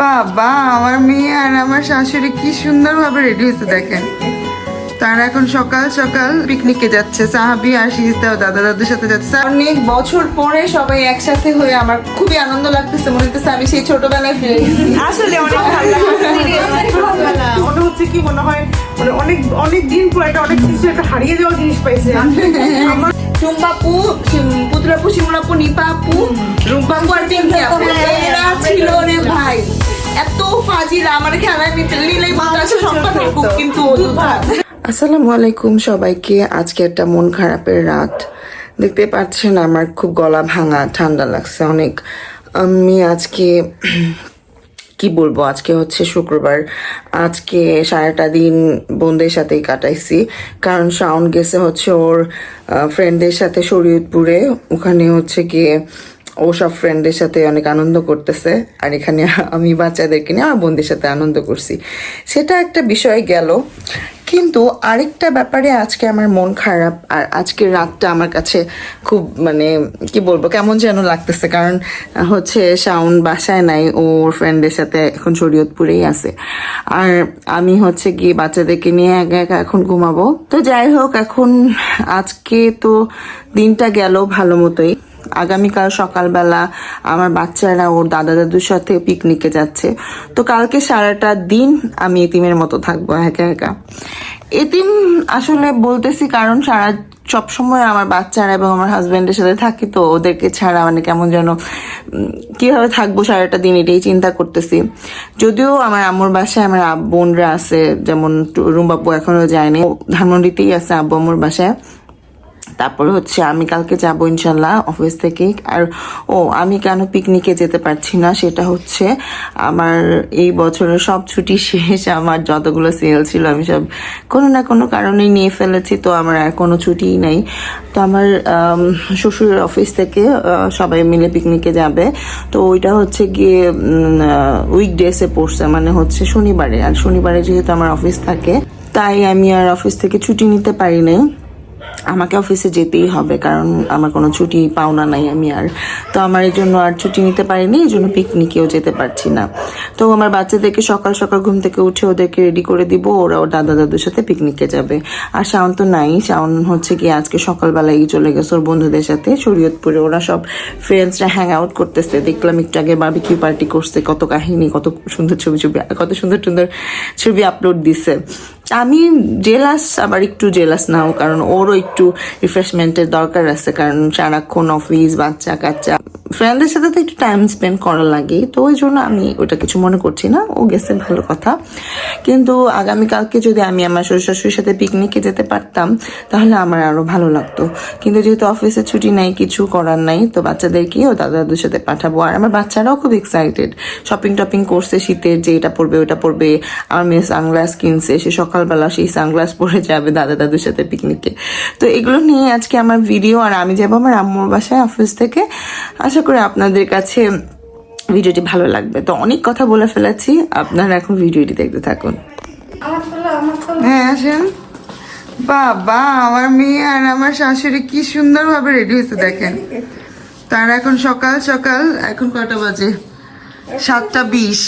বাবা আমার মেয়ে আর আমার শাশুড়ি কি সুন্দরভাবে রেডি হয়েছে দেখেন। তারা এখন সকাল সকাল পিকনিকে যাচ্ছে। সাহাবি আর সিজদাও দাদা দাদুর সাথে যাচ্ছে। অনেক বছর পরে সবাই একসাথে হয়ে আমার খুবই আনন্দ লাগতেছে। মনে হচ্ছে আমি সেই ছোটবেলায় ফিরে গেছি। আসলে অনেক ভালো লাগছে। মনে হচ্ছে কি মনে হয় মানে অনেক অনেক দিন পর একটা অনেক কিছু একটা হারিয়ে যাওয়া জিনিস পাইছে। আমার টুম্বাপু পুত্রাপু শিমলাপু নিপাপু রুম্পাপু আর পিঙ্কি ফাজিল আমার খেলায় নিতে নিলেই মাদ্রাসা সম্পদ কিন্তু আসসালামু আলাইকুম সবাইকে আজকে একটা মন খারাপের রাত। দেখতে পাচ্ছেন আমার খুব গলা ভাঙা ঠান্ডা লাগছে অনেক। আমি আজকে কি বলব আজকে হচ্ছে শুক্রবার। আজকে সারাটা দিন বোনদের সাথেই কাটাইছি। কারণ শাওন গেছে হচ্ছে ওর ফ্রেন্ডদের সাথে শরীয়তপুরে। ওখানে হচ্ছে গিয়ে ও সব ফ্রেন্ডদের সাথে অনেক আনন্দ করতেছে। আর এখানে আমি বাচ্চাদেরকে নিয়ে আমার বোনদের সাথে আনন্দ করছি। সেটা একটা বিষয় গেল। কিন্তু আরেকটা ব্যাপারে আজকে আমার মন খারাপ, আর আজকের রাতটা আমার কাছে খুব মানে কি বলব, কেমন যেন লাগতেছে। কারণ হচ্ছে শাওন বাসায় নাই ওর ফ্রেন্ডের সাথে এখন শরীয়তপুরেই আছে। আর আমি হচ্ছে গিয়ে বাচ্চাদেরকে নিয়ে একা একা এখন ঘুমাবো। তো যাই হোক, এখন আজকে তো দিনটা গেল ভালো মতোই। আগামীকাল সকালবেলা আমার বাচ্চারা ওর দাদা দাদুর সাথে পিকনিকে যাচ্ছে। তো কালকে সারাটা দিন আমি এতিমের মতো থাকব, একা একা। এতিম আসলে বলতেছি কারণ সারা সব সময় আমার বাচ্চারা এবং আমার হাজবেন্ডের সাথে থাকি, তো ওদেরকে ছাড়া মানে কেমন যেন কীভাবে থাকব সারাটা দিন এটাই চিন্তা করতেছি। যদিও আমার আম্মুর বাসায় আমার বোনরা আছে, যেমন রুম্বাপু এখনও যায়নি ধানমন্ডিতেই আছে আব্বু আম্মুর বাসায়। তারপরে হচ্ছে আমি কালকে যাব ইনশাল্লাহ অফিস থেকে। আর, ও, আমি কেন পিকনিকে যেতে পারছি না সেটা হচ্ছে আমার এই বছরের সব ছুটি শেষ, আমার যতগুলো সেল ছিল আমি সব কোনো না কোনো কারণে নিয়ে ফেলেছি, তো আমার আর কোনো ছুটিই নাই। তো আমার শ্বশুরের অফিস থেকে সবাই মিলে পিকনিকে যাবে। তো ওইটা হচ্ছে গিয়ে উইকডেসে পড়ছে মানে হচ্ছে শনিবারে। আর শনিবারে যেহেতু আমার অফিস থাকে, তাই আমি আর অফিস থেকে ছুটি নিতে পারি নাই আমাকে অফিসে যেতেই হবে, কারণ আমার কোনো ছুটি, পাওনা নাই আমি আর। তো আমার এই জন্য আর ছুটি নিতে পারিনি, এই জন্য পিকনিকেও যেতে পারছি না। তো আমার বাচ্চাদেরকে সকাল সকাল ঘুম থেকে উঠে ওদেরকে রেডি করে দিব, ওরা ওর দাদা দাদুর সাথে পিকনিকে যাবে। আর শাওন তো নাই, শাওন হচ্ছে কি আজকে সকালবেলায় চলে গেছে ওর বন্ধুদের সাথে, শরীয়তপুরে ওরা সব ফ্রেন্ডসরা হ্যাং আউট করতেছে। দেখলাম একটু আগে বার্বিকিউ পার্টি করছে, কত কাহিনী, কত সুন্দর ছবি ছবি, কত সুন্দর সুন্দর ছবি আপলোড দিছে। আমি জেলাস আবার একটু জেলাস নাও, কারণ ওরও একটু রিফ্রেশমেন্টের দরকার আছে কারণ সারাক্ষণ অফিস বাচ্চা কাচ্চা ফ্রেন্ডদের সাথে তো একটু টাইম স্পেন্ড করা লাগে তো ওই জন্য আমি ওটা কিছু মনে করছি না। ও গেছে ভালো কথা। কিন্তু আগামীকালকে যদি আমি আমার শ্বশুর শাশুড়ির সাথে পিকনিকে যেতে পারতাম, তাহলে আমার আরও ভালো লাগতো। কিন্তু যেহেতু অফিসে ছুটি নাই, কিছু করার নাই, তো বাচ্চাদেরকেও দাদা দাদুর সাথে পাঠাবো। আর আমার বাচ্চারাও খুব এক্সাইটেড শপিং টপিং করছে শীতের, যে এটা পরবে, ওটা পরবে। আমার মেয়ে সানগ্লাস কিনছে, সে সকালবেলা সেই সানগ্লাস পরে যাবে দাদা দাদুর সাথে পিকনিকে তো এগুলো নিয়ে আজকে আমার ভিডিও আর আমি যাব আমার আম্মুর বাসায় অফিস থেকে। আশা করি আপনাদের কাছে ভিডিওটি ভালো লাগবে। তো অনেক কথা বলে ফেলেছি, আপনারা এখন ভিডিওটি দেখতে থাকুন। হ্যাঁ আসেন। বাবা, আমার মেয়ে আর আমার শাশুড়ি কি সুন্দরভাবে রেডি হয়েছে, দেখেন। তারা এখন সকাল সকাল, এখন কটা বাজে? সাতটা বিশ।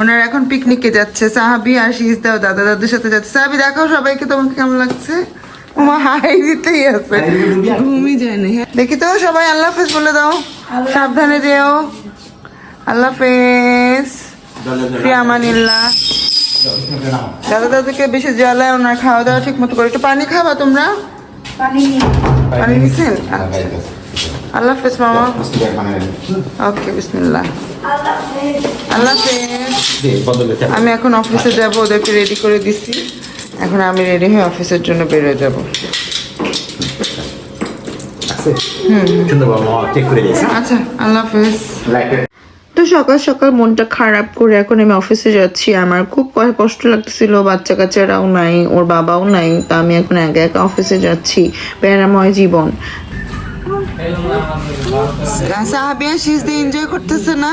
ওনারা এখন পিকনিকে যাচ্ছে। সাহাবি আর সিজদাও দাদা দাদুর সাথে যাচ্ছে। সাহাবি, দেখাও সবাইকে তোমাকে কেমন লাগছে? ওমা হাই দিতেই আছে। ঘুমই যায়নি হ্যাঁ। দেখি তো সবাই আল্লাহ হাফেজ বলে দাও। সাবধানে যেও। আল্লাহ হাফেজ। ফি আমানিল্লাহ দাদা দাদুকে বেশি জ্বালায় ওনার খাওয়া দাওয়া ঠিক মতো করে। একটু পানি খাবা তোমরা? পানি নিছেন? আচ্ছা। আল্লাহ হাফেজ মামা। ওকে বিসমিল্লাহ। আল্লাহ হাফেজ। আমি এখন অফিসে যাব ওদেরকে রেডি করে দিছি। এখন আমি রেডি হয়ে অফিসের জন্য বেরোয় যাব। আচ্ছা আল্লাহ হাফেজ। তো সকাল সকাল মনটা খারাপ করে এখন আমি অফিসে যাচ্ছি। আমার খুব কষ্ট লাগতেছিল বাচ্চা কাচ্চারাও নাই ওর বাবাও নাই তা আমি এখন একা একা অফিসে যাচ্ছি। প্যারাময় জীবন। সাহাবিয়া শীষ দিয়ে এনজয় করতেছে না?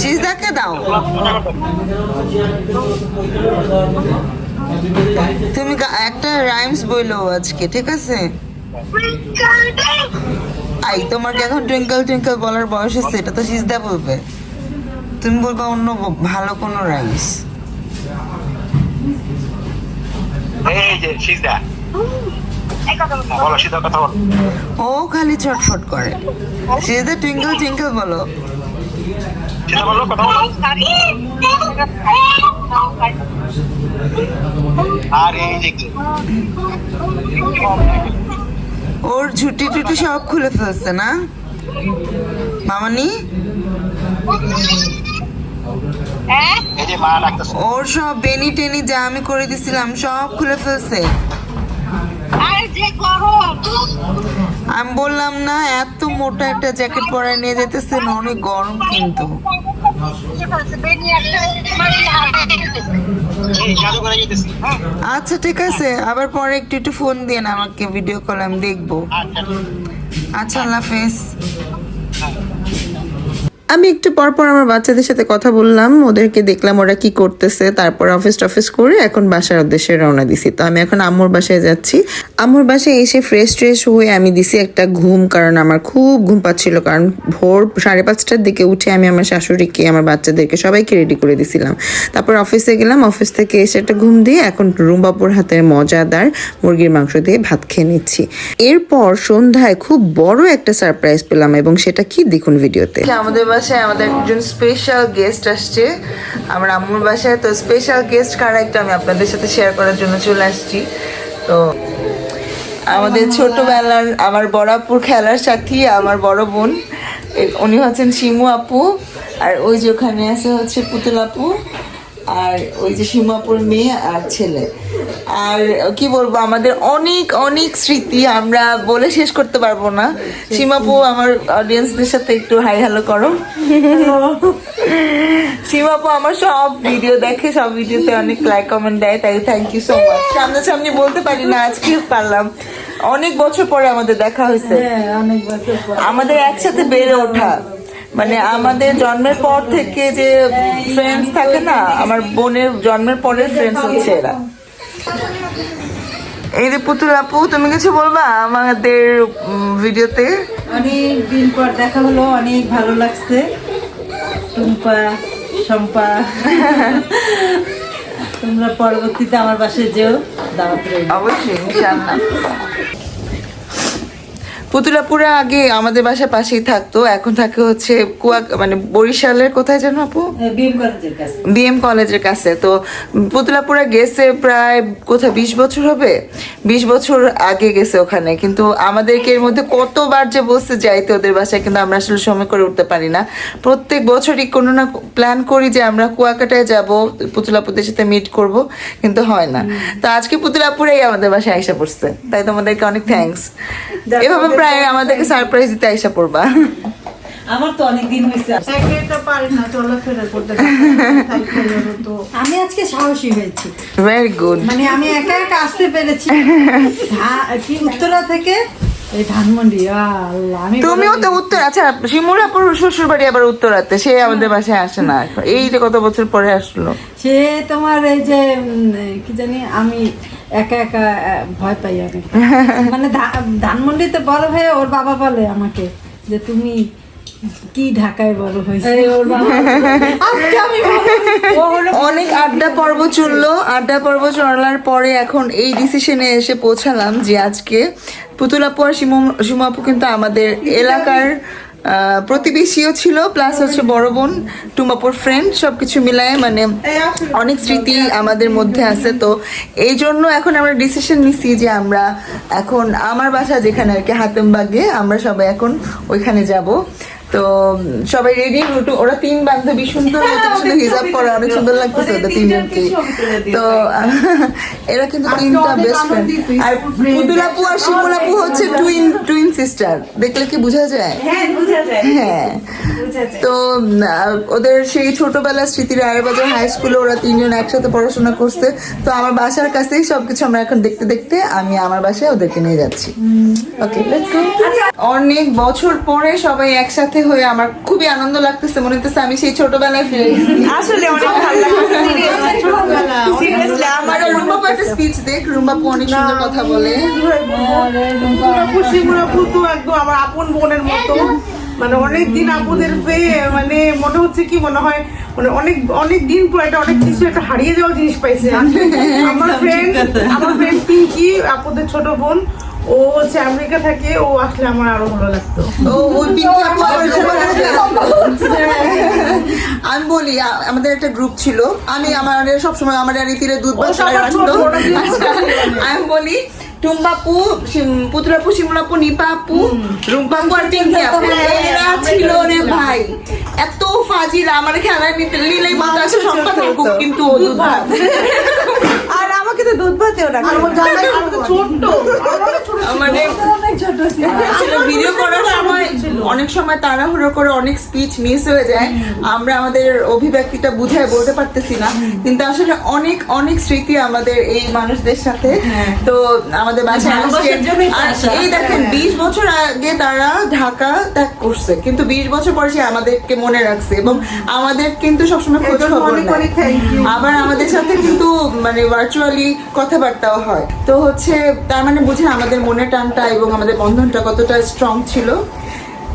সিজদাকে দাও। তুমি একটা রাইমস বইলো আজকে, ঠিক আছে? আই তোমার কি এখন টুইঙ্কল টুইঙ্কল বলার বয়স হচ্ছে, এটা তো সিজদা বলবে। তুমি বলবা অন্য ভালো কোনো রাইমস এই যে, সিজদা। বলো সিজদার কথা বলো ও খালি ছটফট করে। সিজদা টুইঙ্কল টুইঙ্কল বলো সিজদা বলো। কথা বলো আর ওর ঝুটি টুটি সব খুলে ফেলছে না? মামানি? যে ডাকতেছে ওর সব বেনি টেনি যা আমি করে দিছিলাম সব খুলে ফেলছে। যে আমি বললাম না এত মোটা একটা জ্যাকেট পরে নিয়ে যেতেছে না অনেক গরম কিন্তু। হ্যাঁ আচ্ছা ঠিক আছে। আবার পরে একটু একটু ফোন দিয়ে না আমাকে ভিডিও কল আমি দেখব। আচ্ছা। আচ্ছা আল্লাহ হাফেজ। আমি একটু পর পর আমার বাচ্চাদের সাথে কথা বললাম, ওদেরকে দেখলাম ওরা কি করতেছে, তারপর অফিস টফিস করে এখন বাসার উদ্দেশ্যে রওনা দিছি। তো আমি এখন আম্মুর বাসায় যাচ্ছি। আম্মুর বাসায় এসে ফ্রেশ ট্রেশ হয়ে আমি দিছি একটা ঘুম, কারণ আমার খুব ঘুম পাচ্ছিল, কারণ ভোর সাড়ে পাঁচটার দিকে উঠে আমি আমার শাশুড়িকে, আমার বাচ্চাদেরকে সবাইকে রেডি করে দিছিলাম। তারপর অফিসে গেলাম অফিস থেকে এসে একটা ঘুম দিয়ে এখন রুমবাপুর হাতের মজাদার মুরগির মাংস দিয়ে ভাত খেয়ে নিচ্ছি। এরপর সন্ধ্যায় খুব বড় একটা সারপ্রাইজ পেলাম এবং সেটা কি দেখুন ভিডিওতে আমাদের বাসায় আমাদের একজন স্পেশাল গেস্ট আসছে। আমার আম্মুর বাসায়। তো স্পেশাল গেস্ট কারা একটু আমি আপনাদের সাথে শেয়ার করার জন্য চলে আসছি। তো আমাদের ছোটবেলার আমার বড়াপুর খেলার সাথী আমার বড় বোন। উনি হচ্ছেন শিমু আপু। আর ওই যে ওখানে আছে হচ্ছে পুতুল আপু। আর ওই যে শিমাপুর মেয়ে আর ছেলে। আর কি বলব আমাদের অনেক অনেক স্মৃতি আমরা বলে শেষ করতে পারব না। সীমাপু আমার অডিয়েন্সদের সাথে একটু হাই হ্যালো করো। সীমাপু আমার সব ভিডিও দেখে সব ভিডিওতে অনেক লাইক কমেন্ট দেয় তাই থ্যাংক ইউ সো মাচ সামনাসামনি বলতে পারি না আজকে পারলাম। অনেক বছর পরে আমাদের দেখা হয়েছে। আমাদের একসাথে বেড়ে ওঠা। মানে আমাদের জন্মের পর থেকে যে ফ্রেন্ডস থাকে না আমার বোনের জন্মের পরের ফ্রেন্ডস হচ্ছে এরা। এই যে পুতুল আপু তুমি কিছু বলবা আমাদের ভিডিওতে? অনেক দিন পর দেখা হলো অনেক ভালো লাগছে। টুম্পা শম্পা। তোমরা পরবর্তীতে আমার বাসায় যেও দাওয়াত অবশ্যই ইনশাআল্লাহ। পুতুলাপুরা আগে আমাদের বাসার পাশেই থাকতো এখন থাকে হচ্ছে কুয়া মানে বরিশালের কোথায় যেন আপু? বিএম কলেজের কাছে। তো পুতলাপুরা গেছে প্রায় কোথায় বিশ বছর হবে? বিশ বছর আগে গেছে ওখানে। কিন্তু আমাদেরকে এর মধ্যে কতবার যে বসতে যাইতে ওদের বাসায় কিন্তু আমরা আসলে সময় করে উঠতে পারি না। প্রত্যেক বছরই কোনো না প্ল্যান করি যে আমরা কুয়াকাটায় যাব পুতুলাপুদের সাথে মিট করব কিন্তু হয় না। তো আজকে পুতুলাপুরাই আমাদের বাসায় আইসা পড়ছে। তাই তোমাদেরকে অনেক থ্যাঙ্কস এভাবে প্রায় আমাদেরকে সারপ্রাইজ দিতে আইসা পড়বা। আমার তো অনেক দিন হয়েছে তো পারি না চলাফেরা করতে থাকতে আমি আজকে সাহসী হয়েছি। ভেরি গুড মানে আমি একা একা আসতে পেরেছি। ধা- উত্তরা থেকে এই ধানমন্ডি আল্লাহ আমি তুমিও তো উত্তর আচ্ছা শিমুরাপুর শ্বশুর বাড়ি আবার উত্তরাতে সে আমাদের বাসায় আসে না এই যে কত বছর পরে আসলো? সে তোমার এই যে কি জানি আমি একা একা ভয় পাই অনেক। মানে ধানমন্ডিতে বড় হয়ে ওর বাবা বলে আমাকে যে তুমি কি ঢাকায় বড় হয়েছে? অনেক আড্ডা পর্ব চলল। আড্ডা পর্ব চলার পরে এখন এই ডিসিশনে এসে পৌঁছালাম যে আজকে পুতুলাপু আর শিমু- শিমাপু কিন্তু আমাদের এলাকার আহ, প্রতিবেশীও ছিল প্লাস হচ্ছে বড় বোন টুমাপুর ফ্রেন্ড সবকিছু মিলায় মানে অনেক স্মৃতি আমাদের মধ্যে আছে। তো এই জন্য এখন আমরা ডিসিশন নিছি যে আমরা এখন আমার বাসা যেখানে আর কি হাতেমবাগে আমরা সবাই এখন ওইখানে যাব। তো সবাই রেডি ওরা তিন বান্ধবী সুন্দর মতো হিজাব পরে অনেক সুন্দর লাগতেছে ওদের তিনজনকে। তো এরা কিন্তু তিনটা বেস্ট ফ্রেন্ড আর পুতুলাপু আর শিমুলাপু হচ্ছে টুইন টুইন সিস্টার দেখলে কি বোঝা যায়? হ্যাঁ তো ওদের সেই ছোটবেলার স্মৃতি রায়েরবাজার হাই স্কুলে ওরা তিনজন একসাথে পড়াশোনা করছে। তো আমার বাসার কাছেই সবকিছু আমরা এখন দেখতে দেখতে আমি আমার বাসায় ওদেরকে নিয়ে যাচ্ছি। ওকে অনেক বছর পরে সবাই একসাথে হয়ে আমার খুবই আনন্দ লাগতেছে মনে হচ্ছে আমি সেই ছোটবেলায় ফিরে আসলে অনেক ভালো লাগছে আমার রুম্বাপু একটা স্পিচ দেখ রুম্বাপু অনেক সুন্দর কথা বলে। তো একদম আমার আপন বোনের মতো। মানে অনেক দিন আপুদের পেয়ে মানে মনে হচ্ছে কি মনে হয় মানে অনেক অনেক দিন পর একটা অনেক কিছু একটা হারিয়ে যাওয়া জিনিস পাইছে। আমার ফ্রেন্ড আমার ফ্রেন্ড পিঙ্কি আপুদের ছোট বোন ও হচ্ছে আমেরিকা থাকে ও আসলে আমার আরও ভালো লাগতো আমি বলি আমাদের একটা গ্রুপ ছিল আমি আমার সবসময় আমার দুধ আচ্ছা, আমি বলি টুম্বাপু পুতুলাপু শিমুলাপু নিপা আপু রুম্পাপু আর পিঙ্কি আপু এরা ছিল রে ভাই এত ফাজিল আমার খেলায় নিতে আসে সব কথা কিন্তু ও দুধ আর দুধ ভাতেও রাখে মানে অনেক ছোট ছিল। আসলে ভিডিও করার সময় অনেক সময় তাড়াহুড়ো করে অনেক স্পিচ মিস হয়ে যায়। আমরা আমাদের অভিব্যক্তিটা বুঝায় বলতে পারতেছি না। কিন্তু আসলে অনেক অনেক স্মৃতি আমাদের এই মানুষদের সাথে। তো আমাদের বাসায় জন্যই তো আসা। এই দেখেন বিশ বছর আগে তারা ঢাকা ত্যাগ করছে। কিন্তু বিশ বছর পরে সে আমাদেরকে মনে রাখছে এবং আমাদের কিন্তু সবসময় খোঁজ খবর. আবার আমাদের সাথে কিন্তু মানে ভার্চুয়ালি কথাবার্তাও হয়। তো হচ্ছে তার মানে বুঝেন আমাদের মনের টানটা এবং আমাদের বন্ধনটা কতটা স্ট্রং ছিল।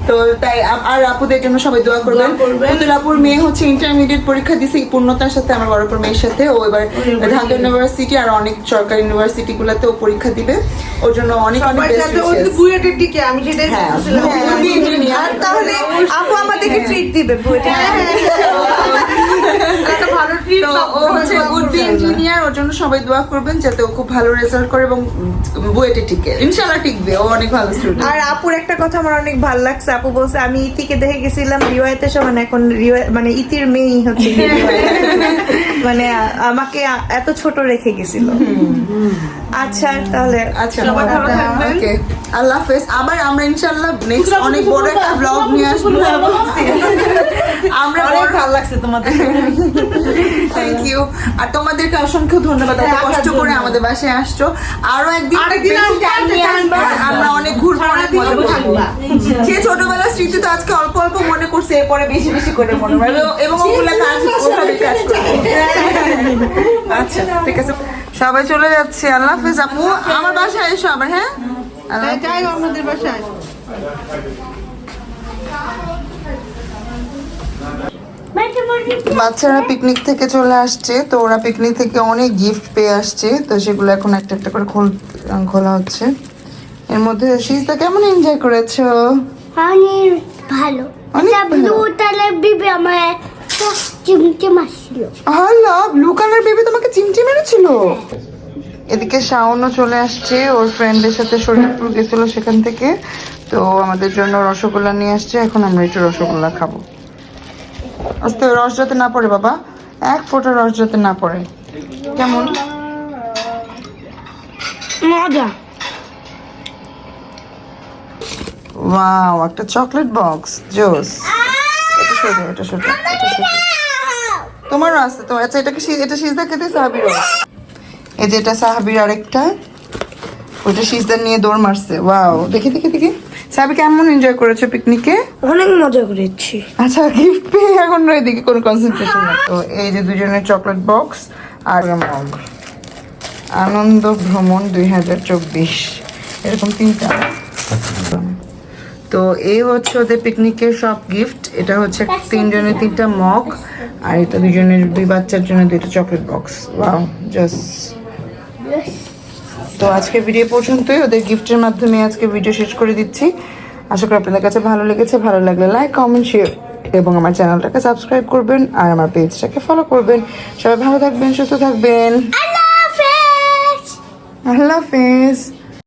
তো তাই আর আপুদের জন্য সবাই দোয়া করবেন। পুতুল আপুর মেয়ে হচ্ছে ইন্টারমিডিয়েট পরীক্ষা দিছে এই পূর্ণতার সাথে আমার বড়পুর মেয়ের সাথে। ও এবার ঢাকা ইউনিভার্সিটি আর অনেক সরকারি ইউনিভার্সিটি গুলাতে ও পরীক্ষা দিবে। ওর জন্য অনেক অনেক বেস্ট বুয়েটের দিকে আমি সেটাই হ্যাঁ। হ্যাঁ, তাহলে আপু আমাদেরকে ট্রিট দিবে বইটা একটা ভালো ট্রিট ও হচ্ছে উড ইঞ্জিনিয়ার ওর জন্য সবাই দোয়া করবেন যাতে ও খুব ভালো রেজাল্ট করে এবং বুয়েটে টিকে। ইনশাআল্লাহ টিকবে ও অনেক ভালো স্টুডেন্ট আর আপুর একটা কথা আমার অনেক ভালো লাগছে। আপু বলছে আমি ইতিকে দেখে গেছিলাম রিওয়ায়তের মানে এখন মানে ইতির মেয়েই হচ্ছে মানে আমাকে এত ছোট রেখে গেছিল। আচ্ছা তাহলে আচ্ছা সবাই ভালো থাকবেন। ওকে আল্লাহ হাফেজ। আবার আমরা ইনশাআল্লাহ নেক্সট অনেক বড় একটা ব্লগ নিয়ে আসব। আমরা অনেক ভালো লাগছে তোমাদের। থ্যাংক ইউ আর তোমাদেরকে অসংখ্য ধন্যবাদ এত হ্যাঁ, কষ্ট করে আমাদের বাসায় আসছো। আরও একদিন আরেকদিন। আমরা অনেক ঘুরবো অনেক মজা করব। সে ছোটবেলার স্মৃতি তো আজকে অল্প অল্প মনে করছে এরপরে বেশি বেশি করে মনে হবে এবং- এবং ওগুলা কাজ ওভাবে কাজ করবে। আচ্ছা ঠিক আছে। সবাই চলে যাচ্ছে আল্লাহ হাফেজ আপু আমার বাসায় এসো আবার হ্যাঁ? যাই আমাদের বাসায় বাচ্চারা পিকনিক থেকে চলে আসছে তো ওরা পিকনিক থেকে অনেক গিফট পেয়ে আসছে তো সেগুলো এখন একটা একটা করে খোল খোলা হচ্ছে। এর মধ্যে সিজদা কেমন এনজয় করেছ? অনেক ভালো। অনেক। ব্লু কালার বিবি আমার হ্যালো ব্লু কালার বেবি তোমাকে চিমচি মেরেছিল এদিকে শাওনও চলে আসছে ওর ফ্রেন্ডের সাথে শরীরপুর গেছিল সেখান থেকে। তো আমাদের জন্য রসগোল্লা নিয়ে আসছে এখন আমরা একটু রসগোল্লা খাব। আস্তে রস যাতে না পড়ে বাবা। এক ফোঁটা রস যাতে না পড়ে। কেমন? মজা। ওয়াও একটা চকলেট বক্স জোস। এটা সোজা এটা সোজা এটা সোজা। তোমারও আছে তো? আচ্ছা এটাকে এটা সিজদা খেতে সাহাবিরও এই যে এটা সাহাবির আরেকটা ওটা সিজদা নিয়ে দৌড় মারছে। ওয়াও দেখি দেখি দেখি। সাহাবি কেমন এনজয় করেছ পিকনিকে অনেক মজা করেছি। আচ্ছা গিফট পেয়ে এখন এদিকে কোনো কনসেন্ট্রেশন নেই। তো এই যে দুজনের চকলেট বক্স আর মগ আনন্দ ভ্রমণ দুই হাজার চব্বিশ। এরকম তিনটা। তো এই হচ্ছে ওদের পিকনিকের সব গিফট এটা হচ্ছে তিনজনের তিনটা মগ আর এটা দুজনের দুই বাচ্চার জন্য দুইটা চকলেট বক্স ওয়াও জাস্ট তো আজকে ভিডিও পর্যন্তই। ওদের গিফটের মাধ্যমে আজকে ভিডিও শেষ করে দিচ্ছি। আশা করি আপনাদের কাছে ভালো লেগেছে। ভালো লাগলে লাইক কমেন্ট শেয়ার এবং আমার চ্যানেলটাকে সাবস্ক্রাইব করবেন আর আমার পেজটাকে ফলো করবেন। সবাই ভালো থাকবেন সুস্থ থাকবেন। আল্লাহ হাফেজ আল্লাহ হাফেজ